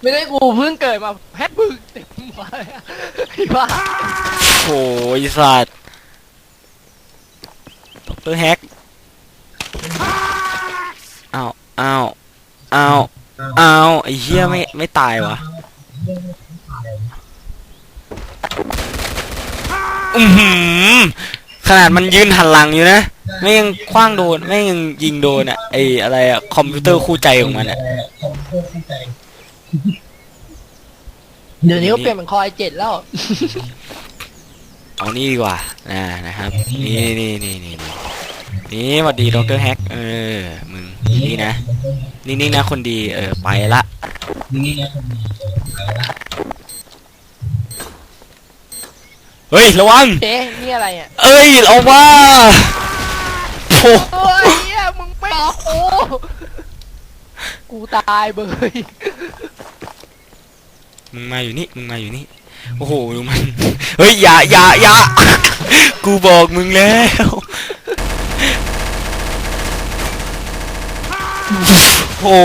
ไม่ได้กูเพิ่งเกิดมาแพทบึกเต็มหัวเลยอะไอ้บ้าโอ้ยสัตว์ด็อกเตอร์แฮกอ้าวอ้าวอ้าวอ้าวไอ้เหี้ยไม่ไม่ตายวะอือหือขนาดมันยืนหันหลังอยู่นะไม่ยังคว้างโดนไม่ยังยิงโดนอะไออะไรอะคอมพิวเตอร์คู่ใจของมันอะ เดี๋ยวนี้ก็เปลี่ยนเป็นคอยเจ็ดแล้ว เอานี่ดีกว่านะนะครับ นี่นี่นี่นี่นี่นี่สวัสดีดรแฮก เออ มึง นี่นะ นี่นี่นะคนดี เออ ไปละเฮ้ย ระวังเอ๊ะนี่อะไรอะ เอ้ยเอาว่าโอ้โอ้ยเหี้ยมึงไม่บอกกู กูตายเบย มึงมาอยู่นี่ มึงมาอยู่นี่ โอ้โหดูมัน เฮ้ย อย่าอย่าอย่ากูบอกมึงแล้ว โอ้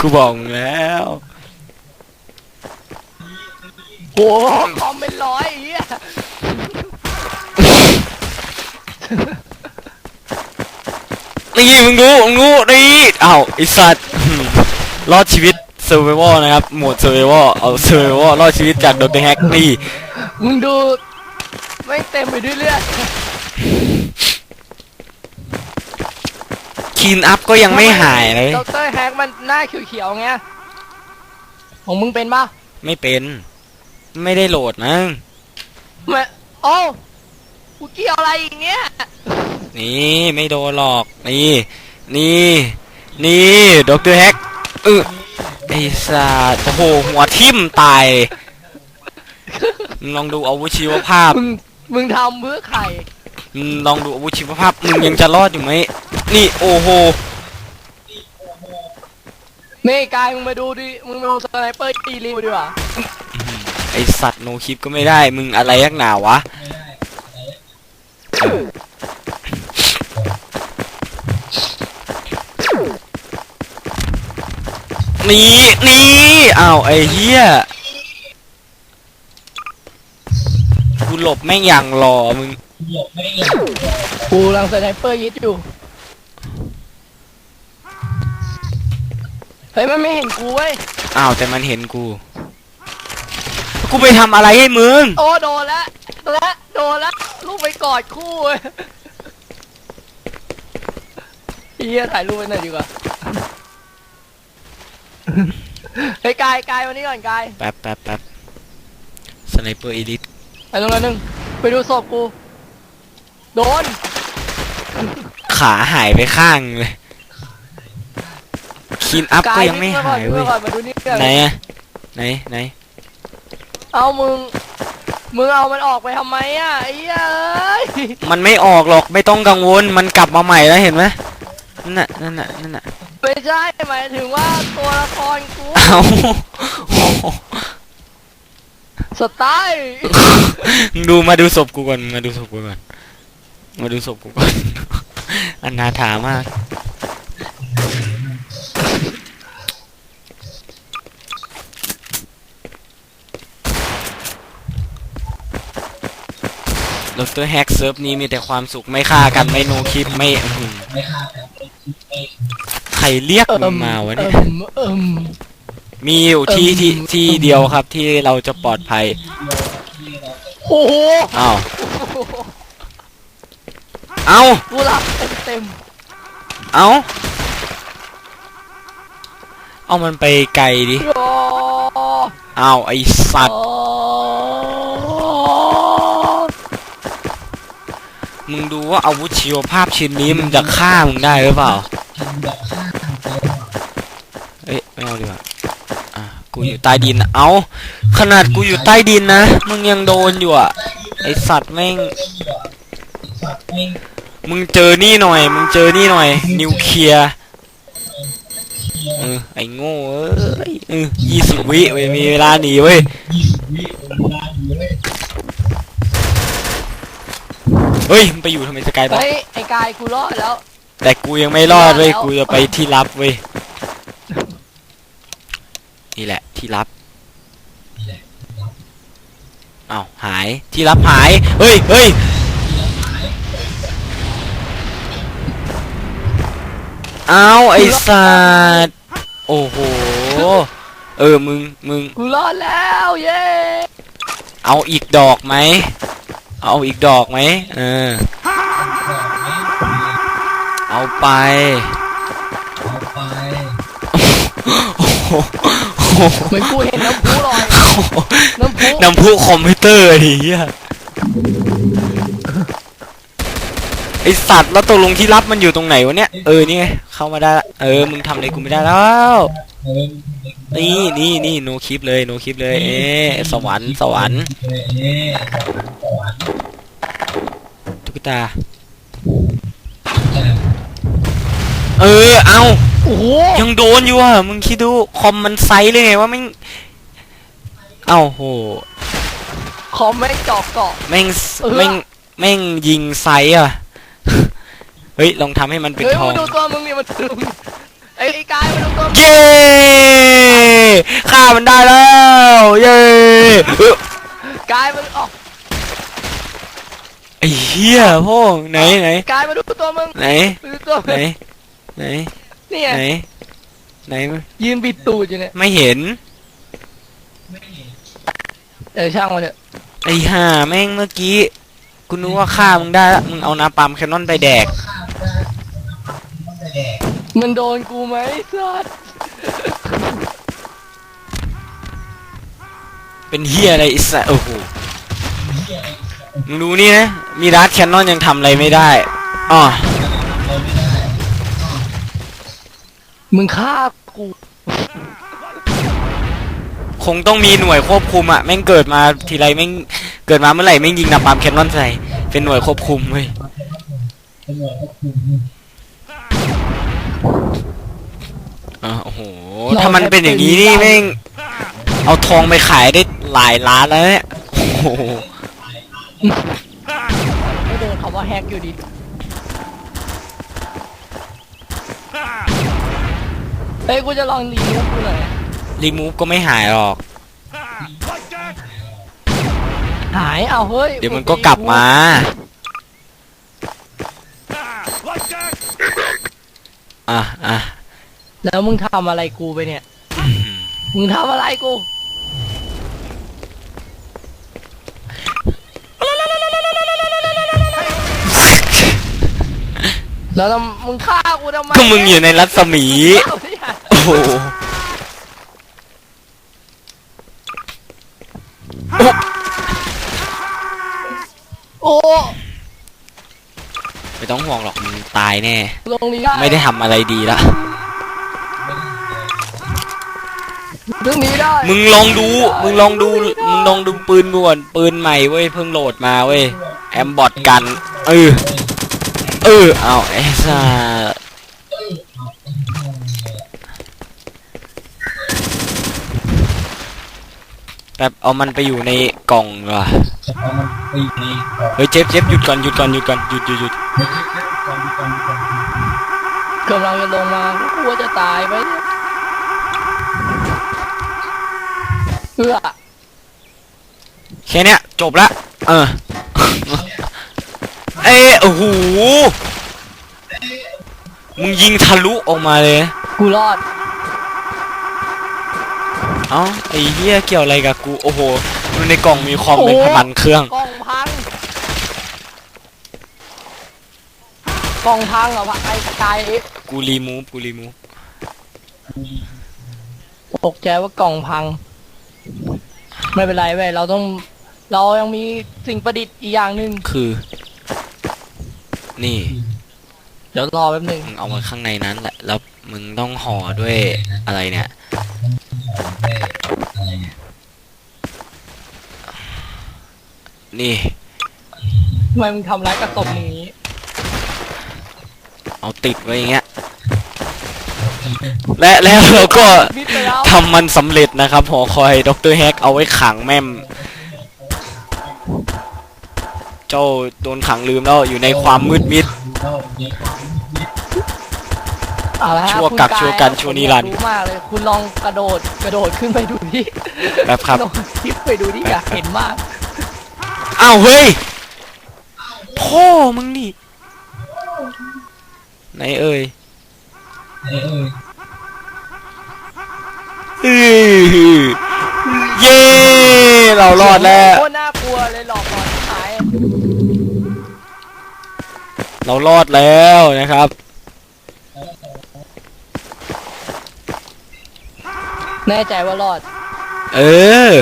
กูบอกมึงแล้วโอ้คอมเป็นร้อยไอ้เหี้ย นี่มึงดูมึงดูนี่อ้าวไอสัตว์ รอดชีวิตเซอร์ไววนะครับ โหมดเซอร์ไววเอาเซอร์ไววรอดชีวิตจากโดนแฮกนี่ มึงดูไม่งเต็มไปด้วยเลือดคีนอัพก็ยังไม่หายเลย ดรแฮกมันหน้าเขียวๆไงของมึงเป็นปะไม่เป็น ไม่ได้โหลดนะไม่โอ้ กูเกี่ยวอะไรอย่างเงี้ยนี่ไม่โดนหรอก นี่ นี่ นี่ด็อกเตอร์แฮกเออไอสัตว์โอ้โหหัวทิ่มตายมึงลองดูอาวุธชีวภาพมึงมึงทำเพื่อใครมึงลองดูอาวุธชีวภาพมึงยังจะรอดอยู่ไหมนี่โอ้โหนี่กายมึงมาดูดิมึงมาดูสไนเปอร์ตีรีดีกว่าไอสัตว์โนคลิปก็ไม่ได้ มึงอะไรยักหนาวะ นี่นี่อ้าวไอ้เหี้ยกูหลบแม่งอย่างหล่อมึงกูกำลังสไนเปอร์ยิดอยู่ เฮ้ยมันไม่เห็นกูเว้ย อ้าวแต่มันเห็นกู กูไปทำอะไรให้มึง โอ้โดนละโดนละโดนละลูกไปกอดคู่เว้ยเฮียถ่ายรูปไว้หน่อยดีกว่า เฮ้ยกายกายวันนี้ก่อนกายแป๊บแป๊บแป๊บสไนเปอร์อีลิทไปตรงนั้นหนึ่งไปดูศพกู โดน ขาหายไปข้างเลยคีนอัพก็ยังไม่หายเว้เว้ยยก่อนมาดูนี่ก่อนไหนอะไหนไหนเอามึงมึงเอามันออกไปทำไมอะไอ้เหี้ยเอ้ยมันไม่ออกหรอกไม่ต้องกังวลมันกลับมาใหม่แล้วเห็นไหมนั่นน่ะนั่นน่ะนั่นน่ะ ไม่ใช่หมายถึงว่าตัวละครกูเอาสไตล์มึงดูมาดูศพกูก่อนมาดูศพกูก่อนมาดูศพกูก่อนอันนาถามากดรแฮกเซิร์ฟนี้มีแต่ความสุขไม่ฆ่ากันไม่โนคลิปไม่อื้อหือใคร เรียกมึงมาวะเนี่ยเอิ่มเอิ่ม มีอยู่ที่เอิ่มที่ที่เดียวครับที่เราจะปลอดภัย โอ้โหอ้าว เอ้า กูหลับเต็มเต็มเอ้า เอามันไปไกลดิ ๆโอ้อ้าวไอสัตว์ มึงดูว่าอาวุธชีวภาพชิ้นนี้มันจะฆ่ามึงได้หรือเปล่าเอ้ยไม่เอาดีกว่าอะกู อยู่ใต้ดินนะเอาขนาดกูอยู่ใต้ดินนะ มึงยังโดนอยู่อะ ไอสัตว์แม่ง มึงเจอนี่หน่อย มึงเจอนี่หน่อย นิวเคลียร์เออไอโง่เอ้ยเออยี่สิบวิเว้ยมีเวลาหนีเว้ยเฮ้ยมึงไปอยู่ทำไมสกายบล็อกเฮ้ย ไอ้กายกูรอดแล้ว แต่กูยังไม่รอดเว้ยรอดแล้วกูจะไปที่ลับเว้ยนี่แหละ ที่ลับอ้าวหายที่ลับหาย เฮ้ยเฮ้ยอ้าวไอ้สัตว์โอ้โห เออ มึง มึง กูรอดแล้วเย้เอาอีกดอกไหม เอาอีกดอกไหมเออ เอาไปโอ้โหโอ้โห เหมือนกูเห็นน้ำพุลอยน้ำพุน้ำพุคอมพิวเตอร์ไอ้เหี้ยไอสัตว์แล้วตกลงที่รับมันอยู่ตรงไหนวะเนี่ยเออนี่ไงเข้ามาได้ละเออมึงทำอะไรกูไม่ได้แล้ว นี่นี่นี่โนคลิปเลยโนคลิปเลย เอ๊ะสวรรค์สวรรค์ตุ๊กตา เออ เอาโอ้โหยังโดนอยู่อะ มึงคิดดู คอมมันไซส์เลยไงว่าแม่งเอ้าโห คอมไม่เจาะเกาะ แม่งสเออ แม่งแม่งยิงไซส์อะ เฮ้ย ลองทำให้มันเป็นเฮ้ยทองมาดูตัวมึงนี่มันดูไอ้ไอ้กายมาดูตัวมึงเย้ฆ่ามันได้แล้ว เย้เอ้อกายมาดูออกไอ้เหี้ยพ่อไหนไหนกายมาดูตัวมึงไหนมาดูตัวไหนมึง ไหนนี่ไงไหนไหนยืนบิดตูดอยู่เนี่ยไม่เห็น เออช่างมันเถอะไอ้ห่าแม่งเมื่อกี้กูนึกว่าฆ่ามึงได้ละมึงเอานาปาล์มแคนนอนไปแดก มันโดนกูไหมสัสเป็นเฮียอะไรไอิสระโอ้โหมึงดูนี่นะ มีรัดแคนนอนยังทำอะไรไม่ได้อ๋อ มึงฆ่ากู คงต้องมีหน่วยควบคุมอะแม่งเกิดมาทีไรแม่งเกิดมาเมื่อไหร่แม่งยิงนาปาล์มแคนนอนใส่เป็นหน่วยควบคุมเว้ยอะโอ้โหถ้ามันเป็นอย่างนี้นี่แม่งเอาทองไปขายได้หลายล้านแล้วเนี่ยโอ้โหไม่โดนคำว่าแฮกอยู่ดี เฮ้ยกูจะลองรีมูฟกูหน่อยรีมูฟก็ไม่หายหรอก หายเอาเฮ้ยเดี๋ยวมันก็กลับมา อะอะแล้วมึงทำอะไรกูไปเนี่ย มึงทำอะไรกูแล้วทำมึงฆ่ากูทำไมก็มึงอยู่ในรัศมีเอาเนี่ยโอ้โหโอ้ไม่ต้องห่วงหรอกมึงตายแน่ ลงนี้ไม่ได้ทำอะไรดีละเรื่องนี้ได้มึงลองดู มึงลองดู มึงลองดูปืนก่อน ปืนใหม่เว้ย เพิ่งโหลดมาเว้ย แอมบอดกัน เออ เออ เอาไอ้สัส แบบเอามันไปอยู่ในกล่องเหรอเฮ้ยเจ็บเจ็บหยุดก่อนหยุดก่อนหยุดก่อนหยุดหยุดหยุดกำลังจะลงมากูว่าจะตายไปเนี่ยเอื้อแค่เนี้ยจบละเออ เอ้ยโอ้โหมึงยิงทะลุออกมาเลยกูรอด เอ้าไอ้เหี้ยเกี่ยวอะไรกับกูโอ้โหมันในกล่องมีคอมเป็นโอ้พมันเครื่อง กล่องพัง กล่องพังเหรอวะไอ้กายกูรีมูฟกูรีมูฟตกใจว่ากล่องพัง ไม่เป็นไรเว้ยเราต้อง เรายังมีสิ่งประดิษฐ์อีกอย่างหนึ่งคือ นี่ เดี๋ยวรอแป๊บหนึงมึงเอามาข้างในนั้นแหละแล้วมึงต้องห่อด้วยอะไรเนี่ย นี่ ทำไมมึงทำร้ายกระสมอย่างนี้ เอาติดไว้อย่างเงี้ย และแล้วเราก็มิดไปแล้ว ทำมันสำเร็จนะครับหอคอยดรแฮกเอาไว้ขังแม่ม เจ้าโดนขังลืมแล้วอยู่ในความมืดมิด เอาละฮะชั่วคุณกักายชั่วกันชั่วนิรันดร์ ผมอยากรู้มากเลยคุณลองกระโดดกระโดดขึ้นไปดูที่แบบครับ ลองคลิปไปดูที่อยากเห็นมากอ้าวเฮ้ย พ่อมึงนี่ไหนเอ่ยอื้อเย้เรารอดแล้ว โคตรน่ากลัวเลยหลอกหลอนที่หายเรารอดแล้วนะครับ แน่ใจว่ารอด เออ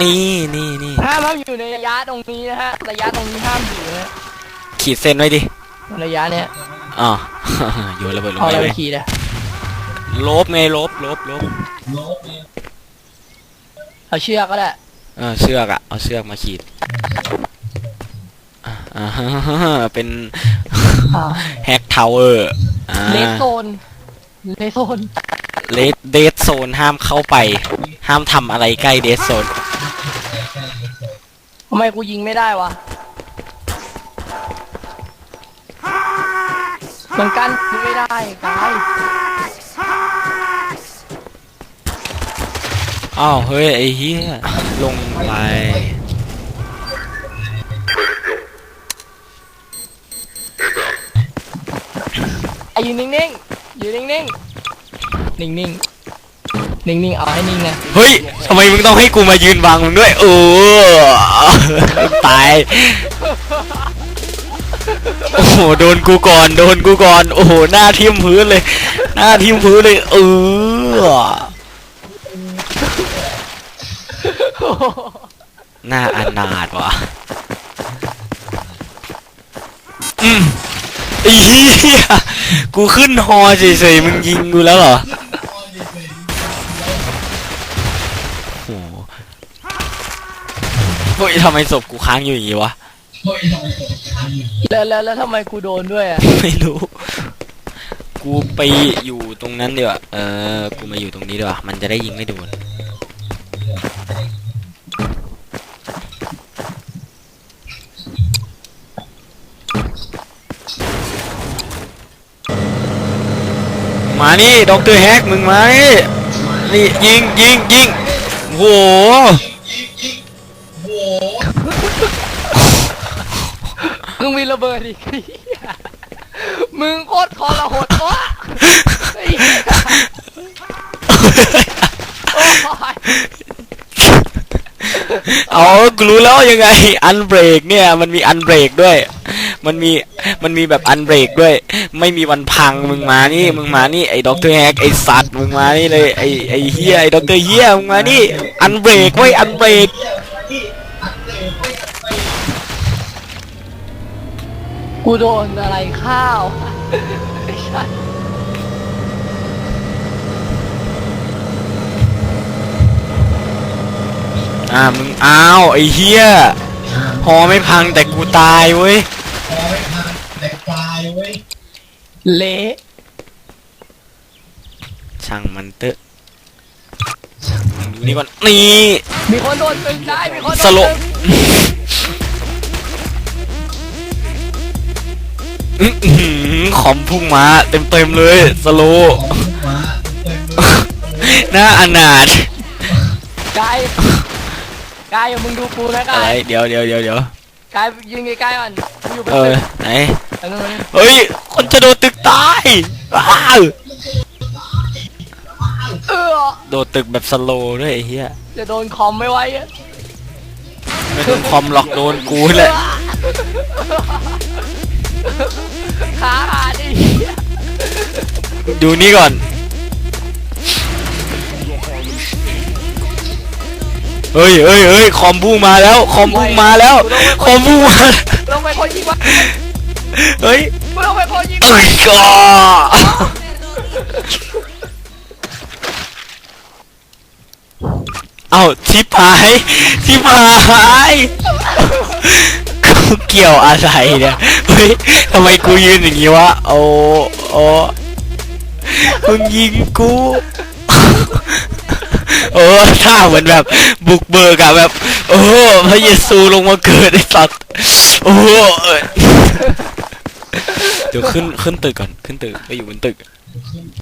นี่นี่นี่ห้ามห้ามอยู่ในระยะตรงนี้นะฮะ ระยะตรงนี้ห้ามอยู่นะฮะขีดเส้นไว้ดิระยะเนี้ยอ๋อ โยนระเบิดลงเอาไปอะไรเลไปยขี่นะลบไงลบลบลบเอาเชือกก็ได้ เออเชือกอะเอาเชือกมาขีดอ่าอ่าฮะเป็น อ่า แฮกทาวเวอร์อ่าเลสโซน เลสโซนเลดเดดโซนห้ามเข้าไป ห้ามทำอะไรใกล้เดดโซนทำไมกูยิงไม่ได้วะ มันกั้นยิงไม่ได้กายอ้าวเฮ้ยไอ้เหี้ยลงไปไอ้ยืนนิ่งๆ ยืนนิ่งๆนิ่งๆนิ่งๆเอาให้นิ่งนะเฮ้ยทำไมมึงต้องให้กูมายืนบังมึงด้วยเออตายโอ้โหโดนกูก่อนโดนกูก่อน โอ้โหหน้าทิ่มพื้นเลย หน้าทิ่มพื้นเลยเออหน้าอนาถว่ะอืมอ้เหี้ย กูขึ้นฮอเฉยๆมึงยิงกูแล้วเหรอโอ้โหเฮ้ยทำไมศพกูค้างอยู่อย่างงี้วะ แล้วแล้วแล้วทำไมกูโดนด้วยอะไม่รู้ กูไปอยู่ตรงนั้นเดี๋ยวาเออ กูมาอยู่ตรงนี้ดีกว่า มันจะได้ยิงไม่โดน มานี่ด็อกเตอร์แฮกมึงมานี่นี่ยิงยิงยิงโอ้โหมึงมีระเบิดอีกมึงโคตรทรหดวะไอ้เหี้ยโอ้ยเอากูรู้แล้วยังไง อันเบรกเนี่ย มันมีอันเบรกด้วย มันมีมันมีแบบอันเบรกด้วย ไม่มีวันพังมึงมานี่ มึงมานี่ไอ้ด็อกเตอร์แฮกไอ้สัตว์มึงมานี่เลยไอ้ไอ้เฮียไอ้ด็อกเตอร์เฮียมึงมานี่ อันเบรกไว้ยอันเบรกกูโดนอะไรข้าวไอ้สัสอ่ามึงอ้าวไอ้เฮียฮอไม่พังแต่กูตายเว้ย เละช่างมันเตอะมึงดูนี่ก่อน นี่ มีคนโดนตึงได้ มีคนโดนสโลตึงอื้อหือคอมพุ่งมาเต็มเต็มๆเลย สโลว์หน้าอนาถกายกายอย่ามึงดูกูนะอะกาไรยเดี๋ยวเดี๋ยวเดี๋ยวเดี๋ยวกายยืนใกล้ๆก่อนกูอยู่บนเอตึอกไหน อันนั้นมันเฮ้ย คนจะโดนตึกตายว้าวเออโดดตึกแบบสโลว์ด้วยไอ้เหี้ยจะโดนคอมไม่ไหวอะไม่โดนคอมหรอกโดนกูแหละ ขาขาดดิดูนี่ก่อน เฮ้ยเฮ้ยเฮ้ยคอมพุ่งมาแล้ว คอมพุ่งมาแล้ว คอมพุ่งมา ลงไปคนยิงวะ เฮ้ยมึงลงไปคนยิงเอ้ยก็เอ้าชิบหายชิบหายกูเกี่ยวอะไรเนี่ยเฮ้ยทำไมกูยืนอย่างงี้วะโอ้โอ้มึงยิงกูโอ้ท่าเหมือนแบบบุกเบิกอะแบบ โอ้พระเยซูลงมาเกิดไอ้สัตว์โอ้ เดี๋ยวขึ้นขึ้นตึกก่อนขึ้นตึกไปอยู่บนตึก